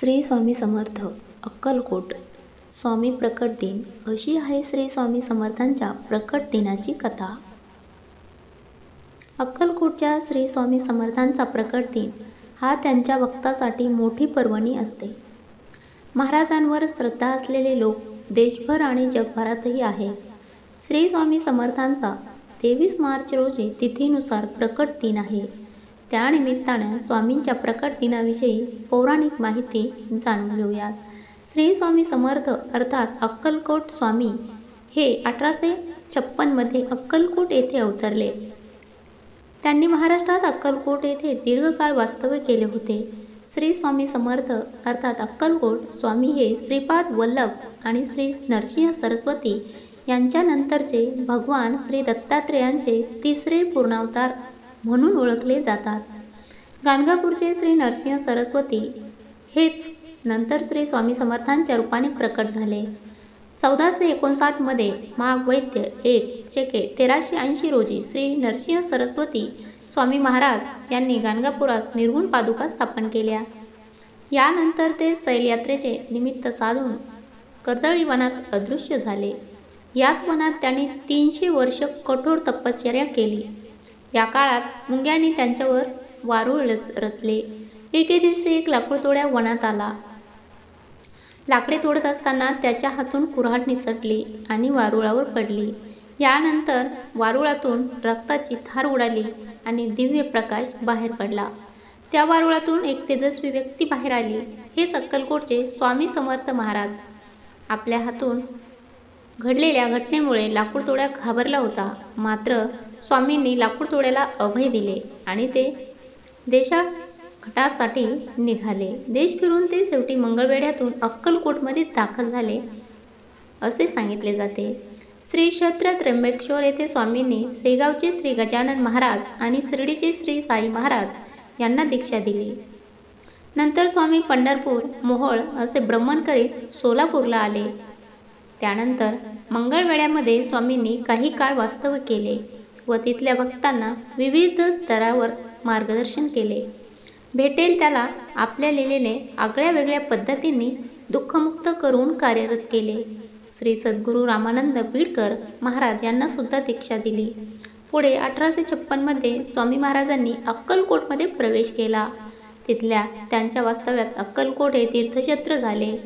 श्री स्वामी समर्थ अक्कलकोट. स्वामी प्रकट दिन अशी आहे श्री स्वामी समर्थांच्या प्रकट दिनाची कथा. अक्कलकोटच्या श्री स्वामी समर्थांचा प्रकट दिन हा त्यांच्या भक्तासाठी मोठी पर्वणी असते. महाराजांवर श्रद्धा असलेले लोक देशभर आणि जगभरातही आहेत. श्री स्वामी समर्थांचा तेवीस मार्च रोजी तिथीनुसार प्रकट दिन आहे. त्यानिमित्तानं स्वामींच्या प्रकट दिनाविषयी पौराणिक माहिती जाणून घेऊयात. श्री स्वामी समर्थ अर्थात अक्कलकोट स्वामी हे अठराशे छप्पनमध्ये अक्कलकोट येथे अवतरले. त्यांनी महाराष्ट्रात अक्कलकोट येथे दीर्घकाळ वास्तव्य केले होते. श्री स्वामी समर्थ अर्थात अक्कलकोट स्वामी हे श्रीपाद वल्लभ आणि श्री नरसिंह सरस्वती यांच्यानंतरचे भगवान श्री दत्तात्रेयांचे तिसरे पूर्णावतार म्हणून ओळखले जातात. गाणगापूरचे श्री नरसिंह सरस्वती हेच नंतर श्री स्वामी समर्थांच्या रूपाने प्रकट झाले. चौदाशे एकोणसाठमध्ये माघ वैद्य एक चेके तेराशे ऐंशी रोजी श्री नरसिंह सरस्वती स्वामी महाराज यांनी गाणगापुरात निर्गुण पादुका स्थापन केल्या. यानंतर ते शैलयात्रेचे निमित्त साधून कर्दळी वनात अदृश्य झाले. याच वनात त्यांनी तीनशे वर्ष कठोर तपश्चर्या केली. या काळात मुंग्यांनी त्यांच्यावर वारूळ रचले. एके दिवशी एक लाकूडतोड्या वनात आला. लाकडे तोडत असताना त्याच्या हातून कुऱ्हाड निसटली आणि वारुळावर पडली. यानंतर वारुळातून रक्ताची धार उडाली आणि दिव्य प्रकाश बाहेर पडला. त्या वारुळातून एक तेजस्वी व्यक्ती बाहेर आली. हेच अक्कलकोटचे स्वामी समर्थ महाराज. आपल्या हातून घडलेल्या घटनेमुळे लाकूडतोड्या घाबरला होता. मात्र स्वामींनी लाकूडतोड्याला अभय दिले आणि ते देशाघटासाठी निघाले. देश फिरून ते शेवटी मंगळवेढ्यातून अक्कलकोटमध्ये दाखल झाले असे सांगितले जाते. श्री क्षेत्र त्र्यंबकेश्वर येथे स्वामींनी शेगावचे श्री गजानन महाराज आणि शिर्डीचे श्री साई महाराज यांना दीक्षा दिली. नंतर स्वामी पंढरपूर मोहोळ असे भ्रमण करीत सोलापूरला आले. त्यानंतर मंगळवेड्यामध्ये स्वामींनी काही काळ वास्तव्य केले. व तिथल्या भक्तांना विविध स्तरावर मार्गदर्शन केले. भेटेल त्याला आपल्या लिलेने आगळ्या वेगळ्या पद्धतींनी दुःखमुक्त करून कार्यरत केले. श्री सद्गुरू रामानंद बीडकर महाराज यांना सुद्धा दीक्षा दिली. पुढे अठराशे छप्पनमध्ये स्वामी महाराजांनी अक्कलकोटमध्ये प्रवेश केला. तिथल्या त्यांच्या वास्तव्यात अक्कलकोट हे तीर्थक्षेत्र झाले.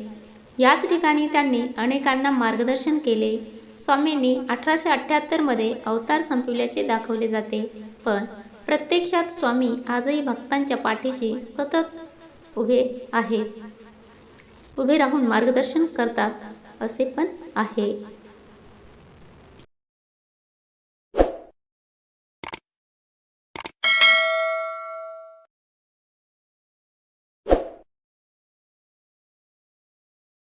याच ठिकाणी त्यांनी अनेकांना मार्गदर्शन केले. स्वामींनी अठराशे अठ्ठ्याहत्तरमध्ये अवतार संपविल्याचे दाखवले जाते. पण प्रत्यक्षात स्वामी आजही भक्तांच्या पाठीशी सतत उभे आहेत. उभे राहून मार्गदर्शन करतात असे पण आहे.